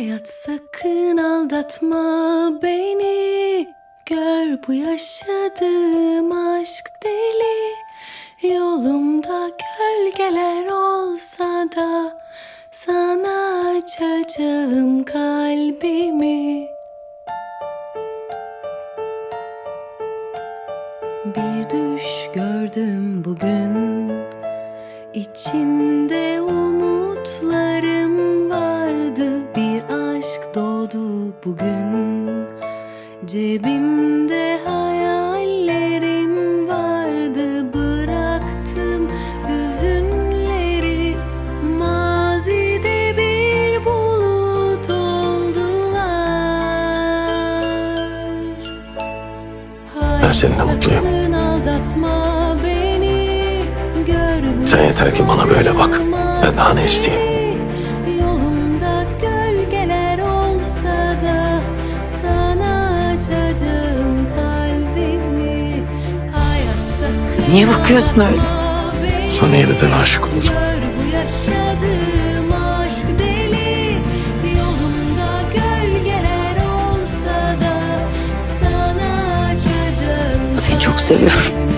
Hayat sakın aldatma beni. Gör bu yaşadığım aşk deli. Yolumda gölgeler olsa da Sana açacağım kalbimi. Bir düş gördüm bugün. İçinde umutlarım bugün Cebimde hayallerim vardı Bıraktım hüzünleri Mazide bir bulut oldular Ben seninle mutluyum. Sen yeter ki bana böyle bak. Ben daha ne isteyeyim? Niye bakıyorsun öyle? Sana yeniden aşık oldum. Seni çok seviyorum.